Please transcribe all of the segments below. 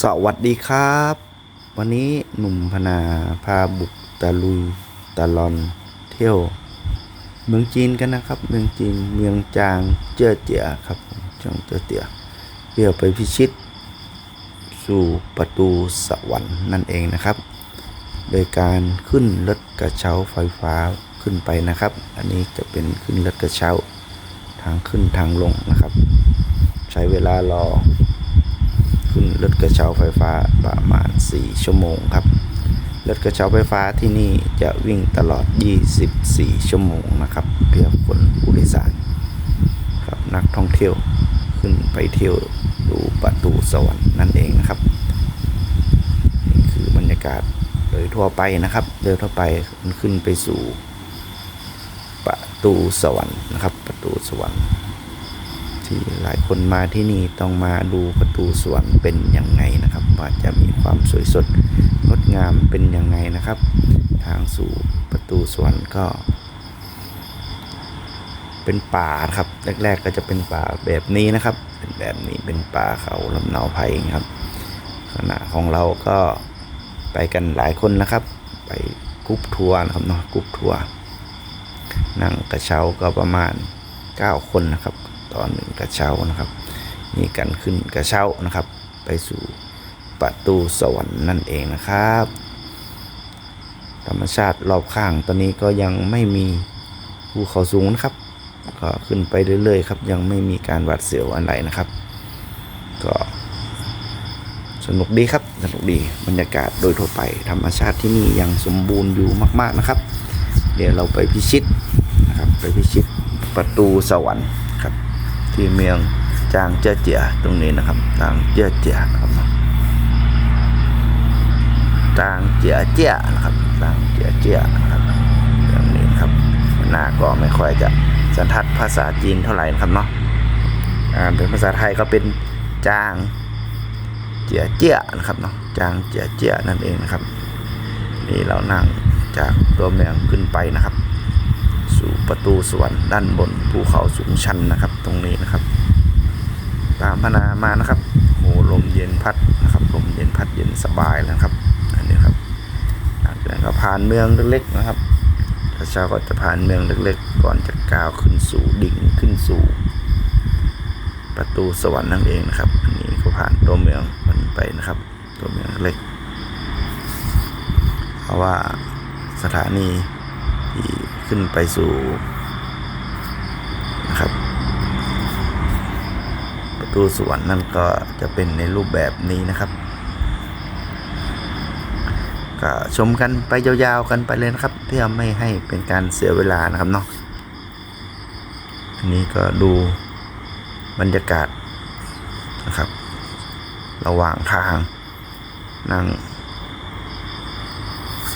สวัสดีครับ วันนี้หนุ่มพนาพาบุกตะลุยตะลอนเที่ยว เมืองจีนกันนะครับ เมืองจีนเมืองจางเจ้อเจียครับจางเจ้อเจียเพื่อไปพิชิต สู่ประตูสวรรค์นั่นเองนะครับ โดยการขึ้นรถกระเช้าไฟฟ้าขึ้นไปนะครับ อันนี้จะเป็นขึ้นรถกระเช้า ทางขึ้นทางลงนะครับ ใช้เวลารอ ขึ้นรถกระเช้าไฟฟ้าประมาณ 4 ชั่วโมงครับ รถกระเช้าไฟฟ้าที่นี่จะวิ่งตลอด 24 ชั่วโมงนะครับเพื่อคนผู้โดยสารครับนักท่องเที่ยวขึ้นไปเที่ยวดูประตูสวรรค์นั่นเองนะครับนี่คือบรรยากาศโดยทั่วไปนะครับโดยทั่วไปมันขึ้นไปสู่ประตูสวรรค์นะครับ ประตูสวรรค์ ที่หลายคนมาที่นี่ต้องมาดูประตูสวรรค์เป็นยังไงนะครับ ว่าจะมีความสวยสดงดงามเป็นยังไงนะครับ ทางสู่ประตูสวรรค์ก็ เป็นป่าครับแรก ๆ ก็จะเป็นป่าแบบนี้นะครับ เป็นแบบนี้เป็นป่าเขาลำเนาไผ่ครับขณะของเราก็ไปกันหลายคนนะครับ ไปกรุ๊ปทัวร์นะครับเนาะกรุ๊ปทัวร์นั่งกระเช้าก็ประมาณ 9 คนนะครับ ตอนหนึ่งกระเช้านะครับ มีการขึ้นกระเช้านะครับ ไปสู่ประตูสวรรค์นั่นเองนะครับ ธรรมชาติรอบข้างตอนนี้ก็ยังไม่มีภูเขาสูงนะครับ ก็ขึ้นไปเรื่อยๆครับ ยังไม่มีการหวาดเสียวอะไรนะครับ ก็สนุกดีครับ สนุกดีบรรยากาศโดยทั่วไป ธรรมชาติที่นี่ยังสมบูรณ์อยู่มาก ๆนะครับ เดี๋ยวเราไปพิชิตนะครับ ไปพิชิตประตูสวรรค์ ที่เมืองจางเจ้อเจียตรงนี้นะครับจางเจ้อเจียนะครับจางเจียเจียนะครับจางเจียเจียนะครับอย่างนี้ครับหน้าก็ไม่ค่อยจะสันทัดภาษาจีนเท่าไหร่นะครับเนาะอ่าเป็นภาษาไทยก็เป็นจางเจียเจียนะครับเนาะจางเจียเจียนั่นเองนะครับ นี่เรานั่งจากตัวเมืองขึ้นไปนะครับ สู่ประตูสวรรค์ด้านบนภูเขาสูงชันนะครับ ตรงนี้นะครับ ตามพนามานะครับโอ้ลมเย็นพัดนะครับลมเย็นพัดเย็นสบายแล้วนะครับอันนี้ครับหลังจากนั้นก็ผ่านเมืองเล็กๆนะครับพระเจ้าก็จะผ่านเมืองเล็กๆ ก่อนจะก้าวขึ้นสู่ดิ่งขึ้นสู่ ประตูสวรรค์นั่นเองนะครับอันนี้ก็ผ่านตัวเมืองมันไปนะครับ ตัวเมืองเล็ก เพราะว่าสถานี ขึ้นไปสู่นะครับ ประตูสวรรค์นั่นก็จะเป็นในรูปแบบนี้นะครับ ก็ชมกันไปยาวๆกันไปเลยนะครับ เพื่อไม่ให้เป็นการเสียเวลานะครับเนาะอันนี้ก็ดูบรรยากาศนะครับ ระหว่างทางนั่ง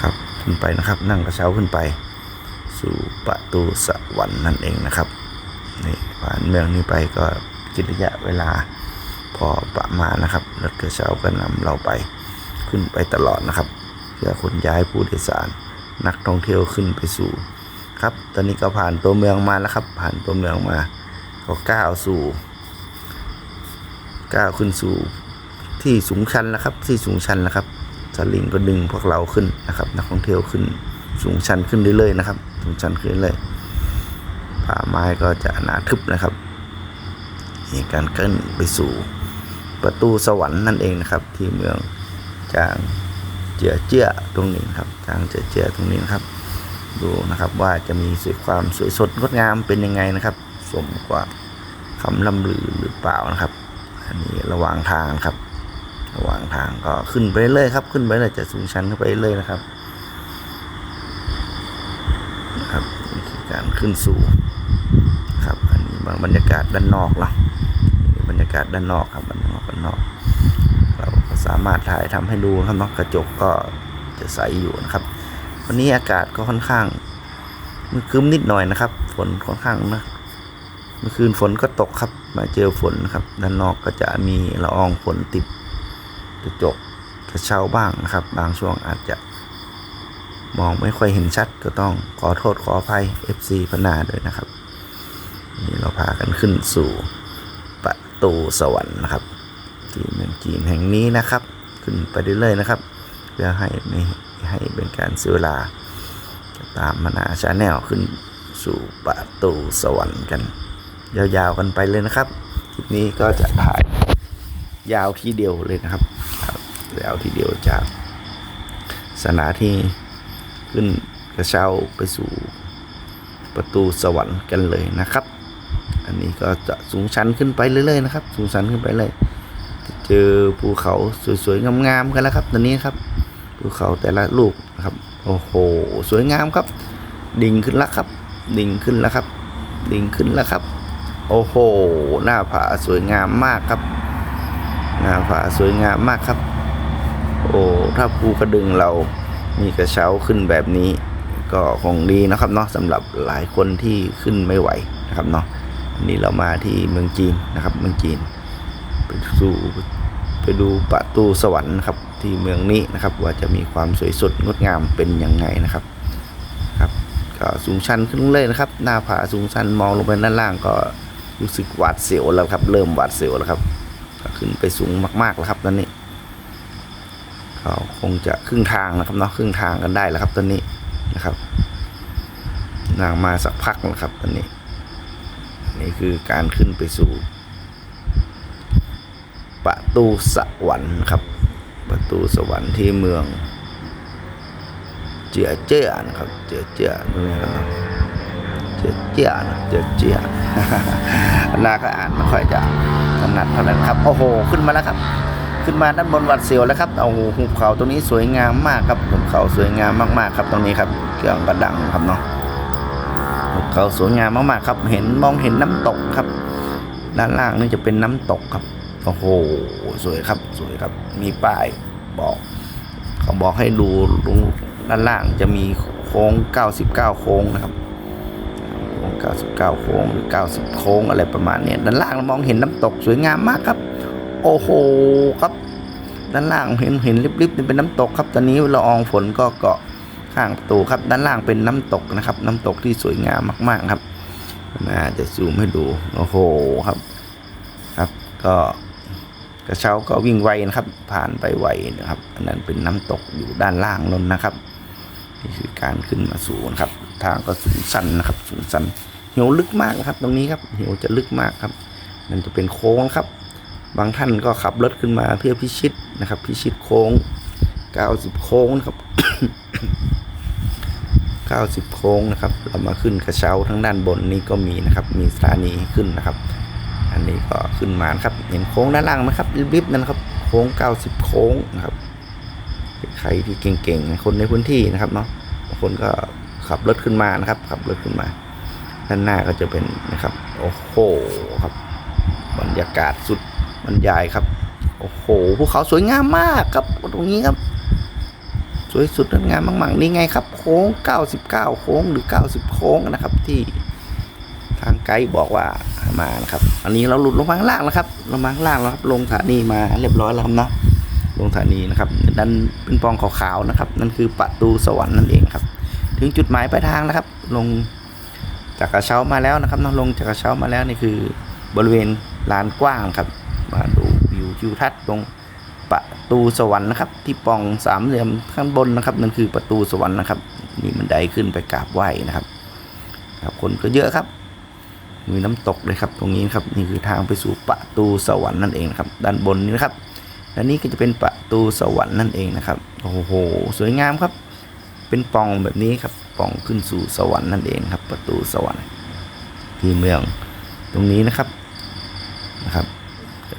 ครับขึ้นไปนะครับ นั่งกระเช้าขึ้นไป สู่ประตูสวรรค์นั่นเองนะครับนี่ผ่านเมืองนี้ไปก็กินระยะเวลาพอประมาณนะครับรถกระเช้าก็นำเราไปขึ้นไปตลอดนะครับเพื่อขนย้ายผู้โดยสารนักท่องเที่ยวขึ้นไปสู่ครับ ตอนนี้ก็ผ่านตัวเมืองมาแล้วครับ ผ่านตัวเมืองมาก็ก้าวสู่ก้าวขึ้นสู่ที่สูงชันแล้วครับ ที่สูงชันแล้วครับสลิงก็ดึงพวกเราขึ้นนะครับ นักท่องเที่ยวขึ้นสูงชันขึ้นเรื่อยๆนะครับ สูงชั้นขึ้นเรื่อยป่าไม้ก็จะหนาทึบนะครับนี่การขึ้นไปสู่ประตูสวรรค์นั่นเองนะครับ ที่เมืองจางเจียเจี้ยตรงนี้นครับจางเจียเจี้ยตรงนี้นะครับ ดูนะครับว่าจะมีสวยความสวยสดงดงามเป็นยังไงนะครับ สมกว่าคำล่ำลือหรือเปล่านะครับ อันนี้ระหว่างทางครับ ระหว่างทางก็ขึ้นไปเรื่อยครับ ขึ้นไปเรื่อยจะสูงชันขึ้นไปเรื่อยนะครับนี่คือการ ขึ้นสู่ครับอันนี้บางบรรยากาศด้านนอกเนาะบรรยากาศด้านนอกครับด้านนอกด้านนอก เราก็สามารถถ่ายทำให้ดูครับเนาะกระจกก็จะใสอยู่นะครับ วันนี้อากาศก็ค่อนข้างมือครึ้มนิดหน่อยนะครับ ฝนค่อนข้างนะเมื่อคืนฝนก็ตกครับ มาเจอฝนนะครับ ด้านนอกก็จะมีละอองฝนติดกระจกกระเช้าบ้างนะครับ บางช่วงอาจจะ มองไม่ค่อยเห็นชัดก็ต้องขอโทษขออภัย FC พนาด้วยนะครับ นี่เราพากันขึ้นสู่ประตูสวรรค์นะครับที่เมืองจีนแห่งนี้นะครับ ขึ้นไปเรื่อยๆนะครับ เพื่อให้ไม่ให้เป็นการเสียเวลาจะตามมานาชาแนลขึ้นสู่ประตูสวรรค์กัน ยาวๆกันไปเลยนะครับคลิปนี้ก็จะถ่ายยาวทีเดียวเลยนะครับยาวทีเดียวจากสถานาที่ ขึ้นกระเช้าไปสู่ประตูสวรรค์กันเลยนะครับ อันนี้ก็จะสูงชันขึ้นไปเรื่อยๆนะครับ สูงชันขึ้นไปเลย เจอภูเขาสวยๆงามๆกันแล้วครับ ตอนนี้ครับ ภูเขาแต่ละลูกนะครับ โอ้โห สวยงามครับ ดิ่งขึ้นแล้วครับ ดิ่งขึ้นแล้วครับ ดิ่งขึ้นแล้วครับ โอ้โห หน้าผาสวยงามมากครับ หน้าผาสวยงามมากครับ โอ้ ถ้าภูกระดึงเรา มีกระเช้าขึ้นแบบนี้ ก็คงดีนะครับเนาะสำหรับหลายคนที่ขึ้นไม่ไหวนะครับเนาะอันนี้เรามาที่เมืองจีนนะครับ เมืองจีนไปสู่ไปดูประตูสวรรค์นะครับที่เมืองนี้นะครับ ว่าจะมีความสวยสดงดงามเป็นยังไงนะครับครับก็สูงชันขึ้นเรื่อยนะครับ หน้าผาสูงชันมองลงไปด้านล่างก็รู้สึกหวาดเสียวแล้วครับ เริ่มหวาดเสียวแล้วครับ ขึ้นไปสูงมากๆแล้วครับตอนนี้ ก็คงจะครึ่งทางนะครับเนาะครึ่งทางกันได้แล้วครับตอนนี้นะครับนางมาสักพักแล้วครับตอนนี้ นี่คือการขึ้นไปสู่ ประตูสวรรค์ครับ ประตูสวรรค์ที่เมือง เจียเจียนะครับ เจียเจียนี่นะครับเจียเจียนะเจียเจียนาก็อ่านไม่ค่อยจะถนัดเท่านั้นครับโอ้โห ขึ้นมาแล้วครับ ขึ้นมาด้านบนวัดเสียวแล้วครับเอาหุบเขาตรงนี้สวยงามมากครับหุบเขาสวยงามมากๆครับตรงนี้ครับเครื่องกระดังครับเนาะหุบเขาสวยงามมากๆครับ เห็นมองเห็นน้ำตกครับ ด้านล่างนี่จะเป็นน้ำตกครับโอ้โหสวยครับสวยครับ มีป้ายบอก เขาบอกให้ดูตรงด้านล่างจะมีโค้ง 99 โค้งนะครับโค้ง99 โค้งหรือ 90 โค้งอะไรประมาณนี้ด้านล่างเรามองเห็นน้ำตกสวยงามมากครับ โอ้โหครับด้านล่างเห็นเห็นริบๆเป็นน้ำตกครับ ตอนนี้ละอองฝนก็เกาะข้างประตูครับ ด้านล่างเป็นน้ำตกนะครับ น้ำตกที่สวยงามมากๆครับน่าจะซูมให้ดูโอ้โหครับ ครับ ก็กระเช้าก็วิ่งไวนะครับ ผ่านไปไวนะครับ อันนั้นเป็นน้ำตกอยู่ด้านล่างนนนะครับนี่คือการขึ้นมาสูงครับ ทางก็สูงสั้นนะครับ สูงสั้นเหวลึกมากนะครับ ตรงนี้ครับเหวจะลึกมากครับนั่นจะเป็นโค้งครับ บางท่านก็ขับรถขึ้นมาเพื่อพิชิตนะครับ พิชิตโค้ง 90 โค้งนะครับ 90 โค้งนะครับ เรามาขึ้นกระเช้าทั้งด้านบนนี่ก็มีนะครับ มีสถานีขึ้นนะครับ อันนี้ก็ขึ้นมานครับ เห็นโค้งด้านล่างไหมครับริบๆนั่นครับ โค้ง 90 โค้งนะครับ ใครที่เก่งๆ คนในพื้นที่นะครับเนาะ บางคนก็ขับรถขึ้นมานะครับ ขับรถขึ้นมา ด้านหน้าก็จะเป็นนะครับ โอ้โหครับ บรรยากาศสุด รรยายครับ โอ้โหภูเขาสวยงามมากครับตรงนี้ครับ สวยสุดงดงามมากๆนี่ไงครับ โค้ง 99 โค้งหรือ 90 โค้งนะครับ ที่ทางไกด์บอกว่ามานะครับ อันนี้เราหลุดลงมาข้างล่างแล้วครับลงมาข้างล่างแล้วครับลงสถานีมาเรียบร้อยแล้วครับนะลงสถานีนะครับด้านเป็นปองขาวๆนะครับ นั่นคือประตูสวรรค์นั่นเองครับ ถึงจุดหมายปลายทางแล้วครับ ลงจากกระเช้ามาแล้วนะครับเนาะลงจากกระเช้ามาแล้วนี่คือบริเวณลานกว้างครับ ทิวทัศน์ตรงประตูสวรรค์นะครับ ที่ป่องสามเหลี่ยมข้างบนนะครับนั่นคือประตูสวรรค์นะครับนี่มันไดขึ้นไปกราบไหว้นะครับครับคนก็เยอะครับ มีน้ำตกเลยครับ ตรงนี้นครับนี่คือทางไปสู่ประตูสวรรค์นั่นเองนะครับ ด้านบนนี้นะครับและนี่ก็จะเป็นประตูสวรรค์นั่นเองนะครับโอ้โหสวยงามครับ เป็นป่องแบบนี้ครับป่องขึ้นสู่สวรรค์นั่นเองครับ ประตูสวรรค์ที่เมืองตรงนี้นะครับ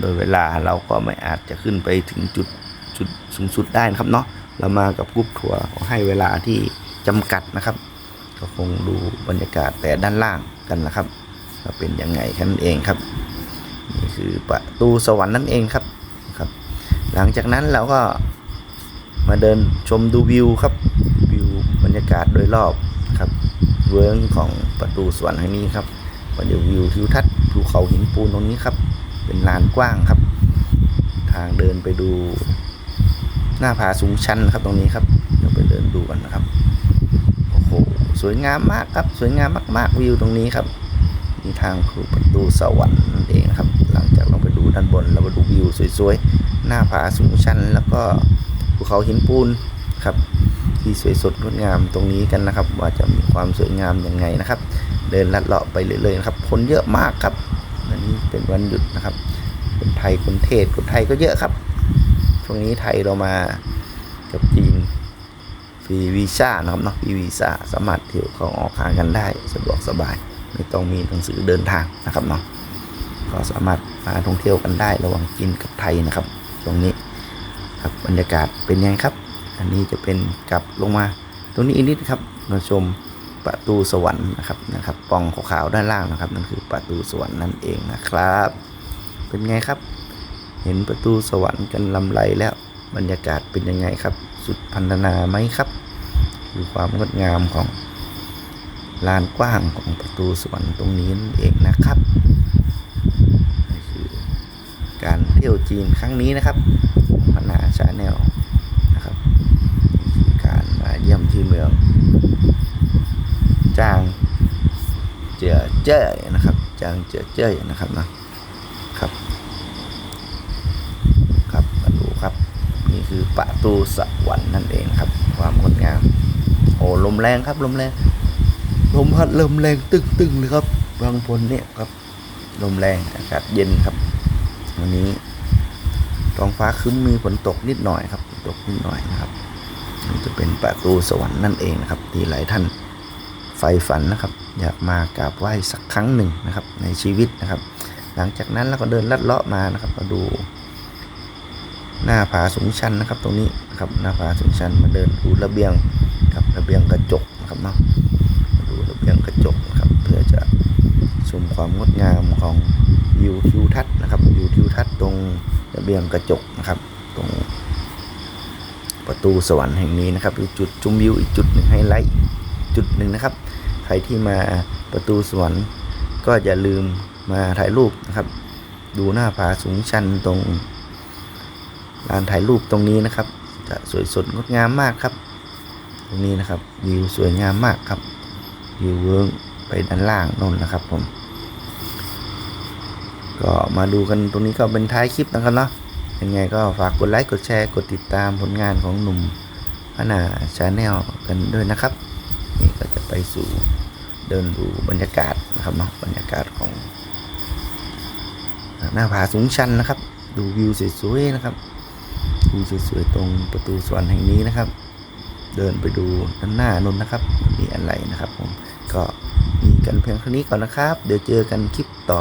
โดยเวลาเราก็ไม่อาจจะขึ้นไปถึงจุดจุดสูงสุดได้นะครับเนาะเรามากับกรุ๊ปทัวร์ให้เวลาที่จำกัดนะครับ ก็คงดูบรรยากาศแต่ด้านล่างกันนะครับว่าเป็นยังไงแค่นั้นเองครับนี่คือประตูสวรรค์นั่นเองครับครับ หลังจากนั้นเราก็มาเดินชมดูวิวครับวิวบรรยากาศโดยรอบครับ เวิร์งของประตูสวรรค์แห่งนี้ครับบรรยากาศวิวทิวทัศน์ภูเขาหินปูนตรงนี้ครับ เป็นลานกว้างครับ ทางเดินไปดูหน้าผาสูงชันครับตรงนี้ครับเดี๋ยวไปเดินดูกันนะครับโอ้โหสวยงามมากครับ สวยงามมาก ๆ วิวตรงนี้ครับมีทางคือประตูสวรรค์นั่นเองครับ หลังจากเราไปดูด้านบนเรามาดูวิวสวยๆหน้าผาสูงชัน แล้วก็ภูเขาหินปูนครับที่สวยสดงดงามตรงนี้กันนะครับ ว่าจะมีความสวยงามยังไงนะครับ เดินลัดเลาะไปเรื่อยๆครับคนเยอะมากครับ วันนี้เป็นวันหยุดนะครับ คนไทยคนเทศคนไทยก็เยอะครับ ช่วงนี้ไทยเรามากับจีนฟรีวีซ่านะครับเนาะฟรีวีซ่าสามารถเที่ยวเข้าออกหากันได้สะดวกสบาย ไม่ต้องมีหนังสือเดินทางนะครับเนาะก็สามารถมาท่องเที่ยวกันได้ระหว่างจีนกับไทยนะครับช่วงนี้ครับบรรยากาศเป็นยังไงครับ อันนี้จะเป็นกลับลงมาตรงนี้อีกนิดครับมาชม ประตูสวรรค์นะครับนะครับป่องขาวๆด้านล่างนะครับนั่นคือประตูสวรรค์นั่นเองนะครับ เป็นไงครับ เห็นประตูสวรรค์กันลำไรแล้ว บรรยากาศเป็นยังไงครับ สุดพันธนาไหมครับคือความงดงามของลานกว้างของประตูสวรรค์ตรงนี้นั่นเองนะครับนี่คือการเที่ยวจีนครั้งนี้นะครับพนาชาแนลนะครับการมาเยี่ยมที่เมือง จางเจียเจ้ยนะครับจางเจียเจ้ยนะครับนะครับ ครับมาดูครับ นี่คือประตูสวรรค์นั่นเองครับ ความงดงามโอ้ลมแรงครับลมแรงลมพัดลมแรงตึงตึงเลยครับบางพลเนี่ยครับลมแรงอากาศเย็นครับวันนี้ท้องฟ้าครึ้มมีฝนตกนิดหน่อยครับตกนิดหน่อยนะครับนี่จะเป็นประตูสวรรค์นั่นเองนะครับที่หลายท่าน ฝ่ฝันนะครับ อยากมากราบไหว้สักครั้งหนึ่งนะครับ ในชีวิตนะครับ หลังจากนั้นเราก็เดินลัดเลาะมานะครับ มาดู หน้าผาสูงชันนะครับ ตรงนี้นะครับหน้าผาสูงชันมาเดินดูระเบียงครับระเบียงกระจกนะครับเนาะมาดูระเบียงกระจกนะครับ เพื่อจะชมความงดงามของวิวทิวทัศน์นะครับวิวทิวทัศน์ตรงระเบียงกระจกนะครับ ตรงประตูสวรรค์แห่งนี้นะครับคือจุดชมวิวอีกจุดหนึ่งไฮไลท์จุดหนึ่งนะครับ ใครที่มาประตูสวรรค์ก็อย่าลืมมาถ่ายรูปนะครับ ดูหน้าผาสูงชันตรงลานถ่ายรูปตรงนี้นะครับ จะสวยสดงดงามมากครับ ตรงนี้นะครับวิวสวยงามมากครับวิวเวิร์งไปด้านล่างโน่นนะครับผม ก็มาดูกันตรงนี้ก็เป็นท้ายคลิปนะครับเนาะยังไงก็ฝากกดไลค์กดแชร์กดติดตามผลงานของหนุ่มพนาชาแนลกันด้วยนะครับ ก็จะไปสู่เดินดูบรรยากาศนะครับเนาะบรรยากาศของ หน้าผาสูงชันนะครับ ดูวิวสวยๆนะครับวิวสวยๆตรงประตูสวนแห่งนี้นะครับ เดินไปดูด้านหน้านนนะครับมีอะไรนะครับผมก็มีกันเพียงเท่านี้ก่อนนะครับ เดี๋ยวเจอกันคลิปต่อ